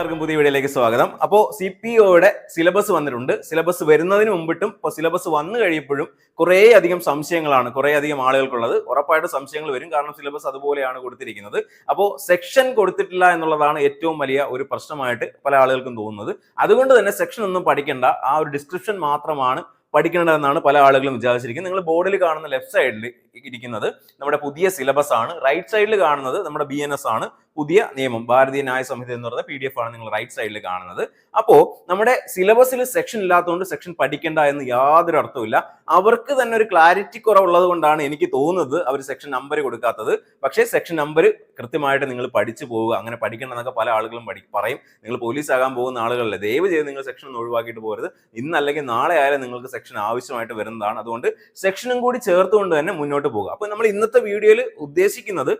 എല്ലാവർക്കും പുതിയ വീഡിയോയിലേക്ക് സ്വാഗതം. അപ്പോൾ സി പി ഒയുടെ സിലബസ് വന്നിട്ടുണ്ട്. സിലബസ് വരുന്നതിന് മുമ്പിട്ടും ഇപ്പോൾ സിലബസ് വന്നു കഴിയുമ്പോഴും കുറേ അധികം സംശയങ്ങളാണ് കുറേ അധികം ആളുകൾക്കുള്ളത്. ഉറപ്പായിട്ട് സംശയങ്ങൾ വരും. കാരണം സിലബസ് അതുപോലെയാണ് കൊടുത്തിരിക്കുന്നത്. അപ്പോൾ സെക്ഷൻ കൊടുത്തിട്ടില്ല എന്നുള്ളതാണ് ഏറ്റവും വലിയ ഒരു പ്രശ്നമായിട്ട് പല ആളുകൾക്കും തോന്നുന്നത്. അതുകൊണ്ട് തന്നെ സെക്ഷൻ ഒന്നും പഠിക്കേണ്ട. ആ ഒരു ഡിസ്ക്രിപ്ഷൻ മാത്രമാണ് പഠിക്കേണ്ടതെന്നാണ് പല ആളുകളും വിചാരിച്ചിരിക്കുന്നത്. നിങ്ങൾ ബോർഡിൽ കാണുന്ന ലെഫ്റ്റ് സൈഡിൽ ഇരിക്കുന്നത്. നമ്മുടെ പുതിയ സിലബസ് ആണ്. റൈറ്റ് സൈഡിൽ കാണുന്നത് നമ്മുടെ ബി എൻ എസ് ആണ്. പുതിയ നിയമം. ഭാരതീയ ന്യായ സംഹിത എന്ന് പറയുന്ന പി ഡി എഫ് ആണ് നിങ്ങൾ റൈറ്റ് സൈഡിൽ കാണുന്നത്. അപ്പോ നമ്മുടെ സിലബസിൽ സെക്ഷൻ ഇല്ലാത്തതുകൊണ്ട് സെക്ഷൻ പഠിക്കേണ്ട എന്ന് യാതൊരു അർത്ഥമില്ല അവർക്ക് തന്നെ ഒരു ക്ലാരിറ്റി കുറവുള്ളത് കൊണ്ടാണ് എനിക്ക് തോന്നുന്നത് അവർ സെക്ഷൻ നമ്പർ കൊടുക്കാത്തത്. പക്ഷേ സെക്ഷൻ നമ്പർ കൃത്യമായിട്ട് നിങ്ങൾ പഠിച്ചു പോവുക. അങ്ങനെ പഠിക്കണമെന്നൊക്കെ പല ആളുകളും പഠി പറയും. നിങ്ങൾ പോലീസ് ആകാൻ പോകുന്ന ആളുകളല്ലേ. ദയവ് ചെയ്ത് നിങ്ങൾ സെക്ഷൻ ഒന്ന് ഒഴിവാക്കിയിട്ട് പോകരുത്. ഇന്നല്ലെങ്കിൽ നാളെ ആയാലും നിങ്ങൾക്ക് സെക്ഷൻ ആവശ്യമായിട്ട് വരുന്നതാണ്. അതുകൊണ്ട് സെക്ഷനും കൂടി ചേർത്തുകൊണ്ട് തന്നെ മുന്നോട്ട് പോകുക. അപ്പൊ നമ്മൾ ഇന്നത്തെ വീഡിയോയിൽ ഉദ്ദേശിക്കുന്നത്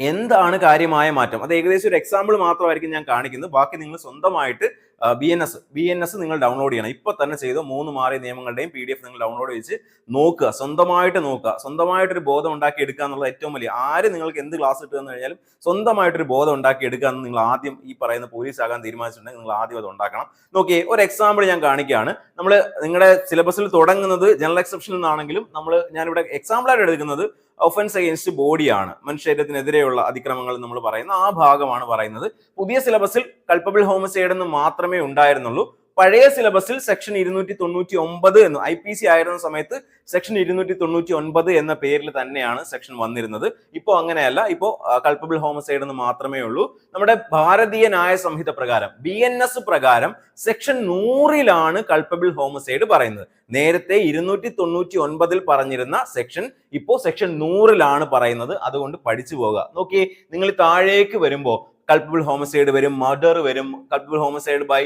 എന്താണ് കാര്യമായ മാറ്റം? അത് ഏകദേശം ഒരു എക്സാമ്പിൾ മാത്രമായിരിക്കും ഞാൻ കാണിക്കുന്നത്. ബാക്കി നിങ്ങൾ സ്വന്തമായിട്ട് B N S B N S നിങ്ങൾ ഡൗൺലോഡ് ചെയ്യണം. ഇപ്പൊ തന്നെ ചെയ്ത് മൂന്ന് മാറിയ നിയമങ്ങളുടെയും പി ഡി എഫ് നിങ്ങൾ ഡൗൺലോഡ് ചെയ്ത് നോക്കുക. സ്വന്തമായിട്ട് നോക്കുക. സ്വന്തമായിട്ടൊരു ബോധം ഉണ്ടാക്കി എടുക്കുക എന്നുള്ളത് ഏറ്റവും വലിയ ആര് നിങ്ങൾക്ക് എന്ത് ക്ലാസ് കിട്ടുമെന്ന് കഴിഞ്ഞാലും സ്വന്തമായിട്ടൊരു ബോധം ഉണ്ടാക്കി എടുക്കുക എന്ന് നിങ്ങൾ ആദ്യം ഈ പറയുന്ന പോലീസ് ആകാൻ തീരുമാനിച്ചിട്ടുണ്ടെങ്കിൽ നിങ്ങൾ ആദ്യം അത് ഉണ്ടാക്കണം. നോക്കിയേ ഒരു എക്സാമ്പിൾ ഞാൻ കാണിക്കുകയാണ്. നമ്മൾ നിങ്ങളുടെ സിലബസിൽ തുടങ്ങുന്നത് ജനറൽ എക്സെപ്ഷനിൽ നിന്നാണെങ്കിലും നമ്മൾ ഞാനിവിടെ എക്സാമ്പിളായിട്ട് എടുക്കുന്നത് ഒഫൻസ് അഗേൻസ്റ്റ് ബോഡിയാണ് മനുഷ്യത്തിനെതിരെയുള്ള അതിക്രമങ്ങൾ നമ്മൾ പറയുന്ന ആ ഭാഗമാണ് പറയുന്നത്. പുതിയ സിലബസിൽ കൾപ്പബിൾ ഹോമസൈഡ് എന്ന് മാത്രമേ ഉണ്ടായിരുന്നുള്ളൂ. പഴയ സിലബസിൽ സെക്ഷൻ ഇരുന്നൂറ്റി തൊണ്ണൂറ്റി ഒമ്പത് എന്ന് ഐ പി സി ആയിരുന്ന സമയത്ത് സെക്ഷൻ ഇരുന്നൂറ്റി തൊണ്ണൂറ്റി ഒൻപത് എന്ന പേരിൽ തന്നെയാണ് സെക്ഷൻ വന്നിരുന്നത്. ഇപ്പോൾ അങ്ങനെയല്ല ഇപ്പോൾ കൾപ്പബിൾ ഹോമസൈഡ് എന്ന് മാത്രമേ ഉള്ളൂ. നമ്മുടെ ഭാരതീയ ന്യായ സംഹിത പ്രകാരം ബി എൻ എസ് പ്രകാരം സെക്ഷൻ നൂറിലാണ് കൾപ്പബിൾ ഹോമസൈഡ് പറയുന്നത്. നേരത്തെ ഇരുന്നൂറ്റി തൊണ്ണൂറ്റി ഒൻപതിൽ പറഞ്ഞിരുന്ന സെക്ഷൻ ഇപ്പോൾ സെക്ഷൻ നൂറിലാണ് പറയുന്നത്. അതുകൊണ്ട് പഠിച്ചു പോകുക നോക്കിയേ നിങ്ങൾ താഴേക്ക് വരുമ്പോൾ കൾപ്പബിൾ ഹോമസൈഡ് വരും മർഡർ വരും culpable homicide by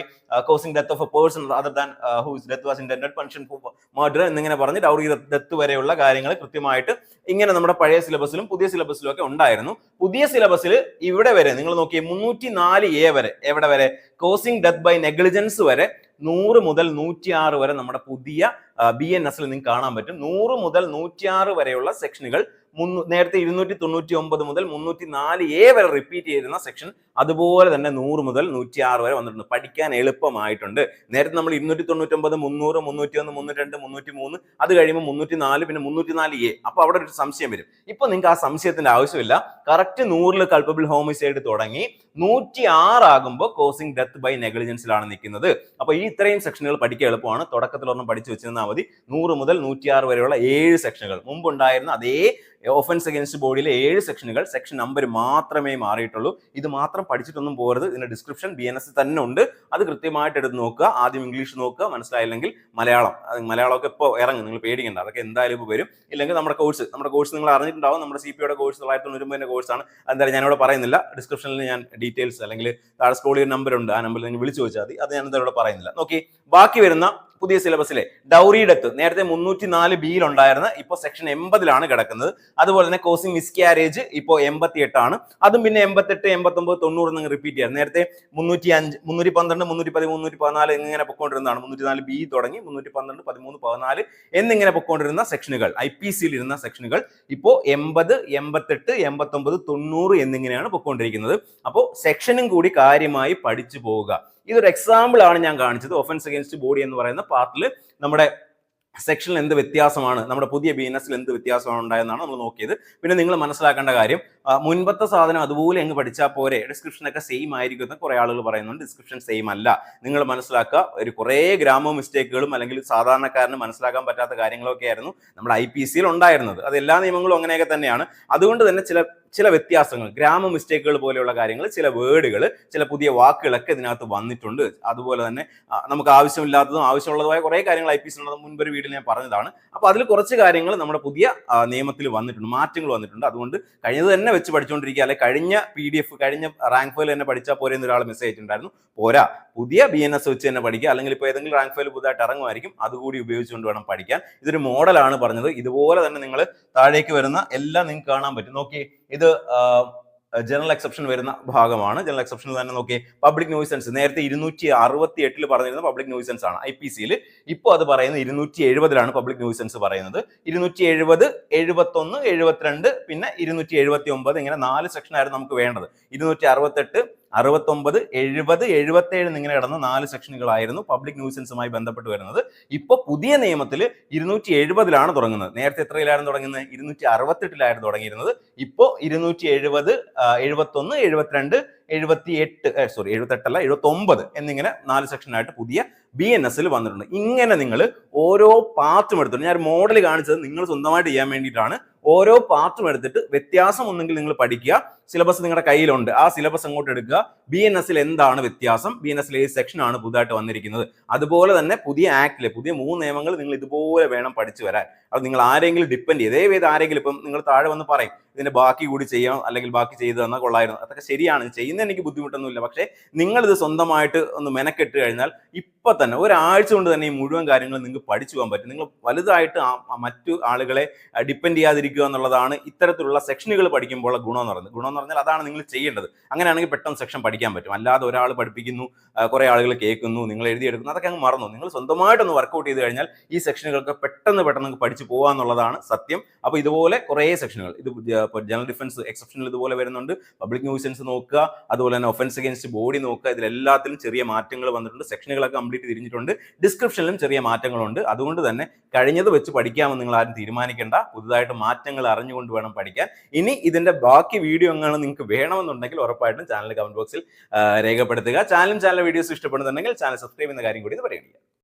causing death of a person other than whose death was intended പൺഷൻ murder എന്നിങ്ങനെ പറഞ്ഞ് ഡൗറി ഡെത്ത് വരെയുള്ള കാര്യങ്ങൾ കൃത്യമായിട്ട് ഇങ്ങനെ നമ്മുടെ പഴയ സിലബസിലും പുതിയ സിലബസിലും ഒക്കെ ഉണ്ടായിരുന്നു. പുതിയ സിലബസിൽ ഇവിടെ വരെ നിങ്ങൾ നോക്കിയേ മുന്നൂറ്റി നാല് എ വരെ എവിടെ വരെ? കോസിംഗ് ഡെത്ത് ബൈ നെഗ്ലിജൻസ് വരെ നൂറ് മുതൽ നൂറ്റിയാറ് വരെ നമ്മുടെ പുതിയ ബി എൻ എസിൽ നിങ്ങൾക്ക് കാണാൻ പറ്റും. നൂറ് മുതൽ നൂറ്റിയാറ് വരെയുള്ള സെക്ഷനുകൾ നേരത്തെ ഇരുന്നൂറ്റി തൊണ്ണൂറ്റി ഒമ്പത് മുതൽ മുന്നൂറ്റി നാല് എ വരെ റിപ്പീറ്റ് ചെയ്തിരുന്ന സെക്ഷൻ അതുപോലെ തന്നെ നൂറ് മുതൽ നൂറ്റി ആറ് വരെ വന്നിട്ടുണ്ട്. പഠിക്കാൻ എളുപ്പമായിട്ടുണ്ട്. നേരത്തെ നമ്മൾ ഇരുന്നൂറ്റി തൊണ്ണൂറ്റി ഒമ്പത് മുന്നൂറ് മുന്നൂറ്റി ഒന്ന് മുന്നൂറ്റി രണ്ട് മുന്നൂറ്റി മൂന്ന് അത് കഴിയുമ്പോൾ മുന്നൂറ്റി നാല് പിന്നെ മുന്നൂറ്റി നാല് എ അപ്പോൾ അവിടെ ഒരു സംശയം വരും. ഇപ്പൊ നിങ്ങൾക്ക് ആ സംശയത്തിന്റെ ആവശ്യമില്ല. കറക്റ്റ് നൂറിൽ കൾപ്പബിൾ ഹോമിസൈഡ് തുടങ്ങി നൂറ്റി ആറാകുമ്പോൾ കോസിംഗ് ഡെത്ത് ബൈ നെഗ്ലിജൻസിലാണ് നിൽക്കുന്നത്. അപ്പോൾ ഈ ഇത്രയും സെക്ഷനുകൾ പഠിക്കുക എളുപ്പമാണ്. തുടക്കത്തിൽ ഒരെണ്ണം പഠിച്ചു വെച്ചിരുന്നാൽ മതി. നൂറ് മുതൽ നൂറ്റിയാറ് വരെയുള്ള ഏഴ് സെക്ഷനുകൾ മുമ്പുണ്ടായിരുന്ന അതേ ഓഫൻസ് അഗേൻസ്റ്റ് ബോഡിയിലെ ഏഴ് സെക്ഷനുകൾ സെക്ഷൻ നമ്പർ മാത്രമേ മാറിയിട്ടുള്ളൂ. ഇത് മാത്രം പഠിച്ചിട്ടൊന്നും പോകരുത്. ഇതിന്റെ ഡിസ്ക്രിപ്ഷൻ ബി എൻ എസ് തന്നെ ഉണ്ട്. അത് കൃത്യമായിട്ട് എടുത്ത് നോക്കുക. ആദ്യം ഇംഗ്ലീഷ് നോക്കുക. മനസ്സിലായില്ലെങ്കിൽ മലയാളം. അത് മലയാളമൊക്കെ ഇപ്പോൾ ഇറങ്ങും. നിങ്ങൾ പേടിക്കേണ്ട. അതൊക്കെ എന്തായാലും ഇപ്പോൾ വരും. ഇല്ലെങ്കിൽ നമ്മുടെ കോഴ്സ് നമ്മുടെ കോഴ്സ് നിങ്ങൾ അറിഞ്ഞിട്ടുണ്ടാവും. നമ്മുടെ സി പിയുടെ കോഴ്സ് തൊള്ളായിരത്തി തൊണ്ണൂറ്റി കോഴ്സാണ് എന്തായാലും ഞാനിവിടെ പറയുന്നില്ല. ഡിസ്ക്രിപ്ഷനിൽ ഞാൻ ഡീറ്റെയിൽസ് അല്ലെങ്കിൽ താഴെ ചെയ്യുന്ന നമ്പർ ഉണ്ട്. ആ നമ്പറിൽ നിങ്ങൾ വിളിച്ചു ചോദിച്ചാൽ മതി. അത് ഞാൻ എന്തായാലും പറയുന്നില്ല. നോക്കി. ബാക്കി വരുന്ന പുതിയ സിലബസിലെ ഡൗറി ഡെത്ത് നേരത്തെ മുന്നൂറ്റി നാല് ബിയിൽ ഉണ്ടായിരുന്ന ഇപ്പോൾ സെക്ഷൻ എൺപതിലാണ് കിടക്കുന്നത്. അതുപോലെ തന്നെ കോസിംഗ് മിസ്കാരേജ് ഇപ്പോൾ എൺപത്തി എട്ടാണ് അതും പിന്നെ എൺപത്തെട്ട് എൺപത്തൊമ്പത് തൊണ്ണൂറ് നിങ്ങൾ റിപ്പീറ്റ് ചെയ്യാം. നേരത്തെ മുന്നൂറ്റി അഞ്ച് മുന്നൂറ്റി പന്ത്രണ്ട് മുന്നൂറ്റി പതിമൂന്ന് മുന്നൂറ്റി പതിനാല് എന്നിങ്ങനെ പൊക്കോണ്ടിരുന്നതാണ്. മുന്നൂറ്റി നാല് ബി തുടങ്ങി മുന്നൂറ്റി പന്ത്രണ്ട് പതിമൂന്ന് പതിനാല് എന്നിങ്ങനെ പൊക്കോണ്ടിരുന്ന സെക്ഷനുകൾ ഐ പി സിയിൽ ഇരുന്ന സെക്ഷനുകൾ ഇപ്പോൾ എൺപത് എൺപത്തെട്ട് എൺപത്തൊമ്പത് തൊണ്ണൂറ് എന്നിങ്ങനെയാണ് പൊക്കോണ്ടിരിക്കുന്നത്. അപ്പോൾ സെക്ഷനും കൂടി കാര്യമായി പഠിച്ചു പോവുക. ഇതൊരു എക്സാമ്പിൾ ആണ് ഞാൻ കാണിച്ചത്. ഒഫൻസ് അഗേൻസ്റ്റ് ബോഡി എന്ന് പറയുന്ന പാർട്ടിൽ നമ്മുടെ സെക്ഷനിൽ എന്ത് വ്യത്യാസമാണ്? നമ്മുടെ പുതിയ ബി എൻ എസിൽ എന്ത് വ്യത്യാസമാണ് ഉണ്ടായെന്നാണ് നമ്മൾ നോക്കിയത്. പിന്നെ നിങ്ങൾ മനസ്സിലാക്കേണ്ട കാര്യം മുൻപത്തെ സാധനം അതുപോലെ അങ്ങ് പഠിച്ചാൽ പോരെ. ഡിസ്ക്രിപ്ഷനൊക്കെ സെയിം ആയിരിക്കും എന്ന് കുറെ ആളുകൾ പറയുന്നുണ്ട്. ഡിസ്ക്രിപ്ഷൻ സെയിം അല്ല. നിങ്ങൾ മനസ്സിലാക്കുക ഒരു കുറേ ഗ്രാമ മിസ്റ്റേക്കുകളും അല്ലെങ്കിൽ സാധാരണക്കാരന് മനസ്സിലാക്കാൻ പറ്റാത്ത കാര്യങ്ങളൊക്കെ ആയിരുന്നു നമ്മൾ ഐ പി സിയിൽ ഉണ്ടായിരുന്നത്. അത് എല്ലാ നിയമങ്ങളും അങ്ങനെയൊക്കെ തന്നെയാണ്. അതുകൊണ്ട് തന്നെ ചില ചില വ്യത്യാസങ്ങൾ ഗ്രാമ മിസ്റ്റേക്കുകൾ പോലെയുള്ള കാര്യങ്ങൾ ചില വേർഡുകൾ ചില പുതിയ വാക്കുകളൊക്കെ ഇതിനകത്ത് വന്നിട്ടുണ്ട്. അതുപോലെ തന്നെ നമുക്ക് ആവശ്യമില്ലാത്തതും ആവശ്യമുള്ളതുമായ കുറേ കാര്യങ്ങൾ ഐ പി സി ഉള്ളത് മുൻപൊരു വീട്ടിൽ ഞാൻ പറഞ്ഞതാണ്. അപ്പോൾ അതിൽ കുറച്ച് കാര്യങ്ങൾ നമ്മുടെ പുതിയ നിയമത്തിൽ വന്നിട്ടുണ്ട് മാറ്റങ്ങൾ വന്നിട്ടുണ്ട്. അതുകൊണ്ട് കഴിഞ്ഞത് തന്നെ വെച്ച് പഠിച്ചുകൊണ്ടിരിക്കുക അല്ലെ കഴിഞ്ഞ പി ഡി എഫ് കഴിഞ്ഞ റാങ്ക് ഫയൽ തന്നെ പഠിച്ചാൽ പോരെ ഒരാൾ മെസ്സേജ് അയച്ചിട്ടുണ്ടായിരുന്നു പോരാ പുതിയ ബി എൻ എസ് വെച്ച് തന്നെ പഠിക്കുക. അല്ലെങ്കിൽ ഇപ്പോൾ ഏതെങ്കിലും റാങ്ക് ഫയൽ പുതുതായിട്ട് ഇറങ്ങുമായിരിക്കും. അതുകൂടി ഉപയോഗിച്ചുകൊണ്ട് വേണം പഠിക്കാൻ. ഇതൊരു മോഡലാണ് പറഞ്ഞത്. ഇതുപോലെ തന്നെ നിങ്ങൾ താഴേക്ക് വരുന്ന എല്ലാം നിങ്ങൾക്ക് കാണാൻ പറ്റും. നോക്കി ഇത് ജനറൽ എക്സെപ്ഷൻ വരുന്ന ഭാഗമാണ്. ജനറൽ എക്സെപ്ഷനിൽ തന്നെ നോക്കി പബ്ലിക് ന്യൂസൻസ് നേരത്തെ ഇരുന്നൂറ്റി അറുപത്തി എട്ടിൽ പറഞ്ഞിരുന്ന പബ്ലിക് ന്യൂസൻസ് ആണ് ഐ പി സിയിൽ ഇപ്പോൾ അത് പറയുന്നത് ഇരുന്നൂറ്റി എഴുപതിലാണ് പബ്ലിക് ന്യൂസൻസ് പറയുന്നത്. ഇരുന്നൂറ്റി എഴുപത് എഴുപത്തൊന്ന് എഴുപത്തിരണ്ട് പിന്നെ ഇരുന്നൂറ്റി എഴുപത്തി ഒമ്പത് ഇങ്ങനെ നാല് സെക്ഷൻ ആയിരുന്നു നമുക്ക് വേണ്ടത്. ഇരുന്നൂറ്റി അറുപത്തെട്ട് അറുപത്തൊമ്പത് എഴുപത് എഴുപത്തേഴ് എന്നിങ്ങനെ കിടന്ന നാല് സെക്ഷനുകളായിരുന്നു പബ്ലിക് ന്യൂസൻസുമായി ബന്ധപ്പെട്ട് വരുന്നത്. ഇപ്പൊ പുതിയ നിയമത്തിൽ ഇരുന്നൂറ്റി എഴുപതിലാണ് തുടങ്ങുന്നത്. നേരത്തെ എത്രയിലായിരുന്നു തുടങ്ങുന്നത്? ഇരുന്നൂറ്റി അറുപത്തെട്ടിലായിരുന്നു തുടങ്ങിയിരുന്നത്. ഇപ്പോ ഇരുന്നൂറ്റി എഴുപത് എഴുപത്തൊന്ന് എഴുപത്തിരണ്ട് എഴുപത്തി എട്ട് സോറി എഴുപത്തെട്ടല്ല എഴുപത്തി ഒമ്പത് എന്നിങ്ങനെ നാല് സെക്ഷനായിട്ട് പുതിയ ബി എൻ എസിൽ വന്നിട്ടുണ്ട്. ഇങ്ങനെ നിങ്ങൾ ഓരോ പാർട്ടും എടുത്തിട്ടുണ്ട് ഞാൻ മോഡൽ കാണിച്ചത് നിങ്ങൾ സ്വന്തമായിട്ട് ചെയ്യാൻ വേണ്ടിയിട്ടാണ്. ഓരോ പാർട്ടും എടുത്തിട്ട് വ്യത്യാസം ഒന്നെങ്കിൽ നിങ്ങൾ പഠിക്കുക. സിലബസ് നിങ്ങളുടെ കയ്യിലുണ്ട്. ആ സിലബസ് അങ്ങോട്ട് എടുക്കുക. ബി എൻ എസിൽ എന്താണ് വ്യത്യാസം? ബി എൻ എസിൽ ഏത് സെക്ഷൻ ആണ് പുതുതായിട്ട് വന്നിരിക്കുന്നത്? അതുപോലെ തന്നെ പുതിയ ആക്ടിലെ പുതിയ മൂന്ന് നിയമങ്ങൾ നിങ്ങൾ ഇതുപോലെ വേണം പഠിച്ചു വരാൻ. അത് നിങ്ങൾ ആരെങ്കിലും ഡിപ്പെൻഡ് ചെയ്ത് ഏത് ആരെങ്കിലും ഇപ്പം നിങ്ങൾ താഴെ വന്ന് പറയും. ഇതിന്റെ ബാക്കി കൂടി ചെയ്യാം അല്ലെങ്കിൽ ബാക്കി ചെയ്തു തന്നാൽ കൊള്ളായിരുന്നു. അതൊക്കെ ശരിയാണ്. ചെയ്യുന്ന എനിക്ക് ബുദ്ധിമുട്ടൊന്നുമില്ല. പക്ഷേ നിങ്ങൾ ഇത് സ്വന്തമായിട്ട് ഒന്ന് മെനക്കെട്ട് കഴിഞ്ഞാൽ ഇപ്പൊ തന്നെ ഒരാഴ്ച കൊണ്ട് തന്നെ ഈ മുഴുവൻ കാര്യങ്ങൾ നിങ്ങൾക്ക് പഠിച്ചു പോകാൻ പറ്റും. നിങ്ങൾ വലുതായിട്ട് മറ്റു ആളുകളെ ഡിപ്പെൻഡ് ചെയ്യാതിരിക്കുക എന്നുള്ളതാണ് ഇത്തരത്തിലുള്ള സെക്ഷനുകൾ പഠിക്കുമ്പോൾ ഗുണം എന്ന് പറയുന്നത്. ഗുണം എന്ന് പറഞ്ഞാൽ അതാണ് നിങ്ങൾ ചെയ്യേണ്ടത്. അങ്ങനെയാണെങ്കിൽ പെട്ടെന്ന് സെക്ഷൻ പഠിക്കാൻ പറ്റും. അല്ലാതെ ഒരാൾ പഠിപ്പിക്കുന്നു കുറേ ആളുകൾ കേൾക്കുന്നു നിങ്ങൾ എഴുതിയെടുക്കുന്നു അതൊക്കെ അങ്ങ് മറന്നു. നിങ്ങൾ സ്വന്തമായിട്ടൊന്ന് വർക്കൗട്ട് ചെയ്ത് കഴിഞ്ഞാൽ ഈ സെക്ഷനുകൾക്ക് പെട്ടെന്ന് പെട്ടെന്ന് പഠിച്ചു പോകാന്നുള്ളതാണ് സത്യം. അപ്പോൾ ഇതുപോലെ കുറേ സെക്ഷനുകൾ ഇത് ഇപ്പോൾ ജനറൽ ഡിഫൻസ് എക്സെപ്ഷനിൽ ഇതുപോലെ വരുന്നുണ്ട്. പബ്ലിക് ന്യൂസൻസ് നോക്കുക അതുപോലെ തന്നെ ഒഫൻസ് അഗേൻസ്റ്റ് ബോഡി നോക്കുക. ഇതിലെല്ലാത്തിലും ചെറിയ മാറ്റങ്ങൾ വന്നിട്ടുണ്ട്. സെക്ഷനുകളൊക്കെ കംപ്ലീറ്റ് തിരിഞ്ഞിട്ടുണ്ട്. ഡിസ്ക്രിപ്ഷനിലും ചെറിയ മാറ്റങ്ങളുണ്ട്. അതുകൊണ്ട് തന്നെ കഴിഞ്ഞത് വെച്ച് പഠിക്കാമെന്ന് നിങ്ങൾ ആരും തീരുമാനിക്കേണ്ട. പുതുതായിട്ട് മാറ്റങ്ങൾ അറിഞ്ഞുകൊണ്ട് വേണം പഠിക്കാൻ. ഇനി ഇതിന്റെ ബാക്കി വീഡിയോ എങ്ങനെ നിങ്ങൾക്ക് വേണമെന്നുണ്ടെങ്കിൽ ഉറപ്പായിട്ടും ചാനൽ കമന്റ് ബോക്സിൽ രേഖപ്പെടുത്തുക. ചാനലും ചാനൽ വീഡിയോസ് ഇഷ്ടപ്പെടുന്നുണ്ടെങ്കിൽ ചാനൽ സബ്സ്ക്രൈബ് ചെയ്യുന്ന കാര്യം കൂടി ഇത് പറയുക.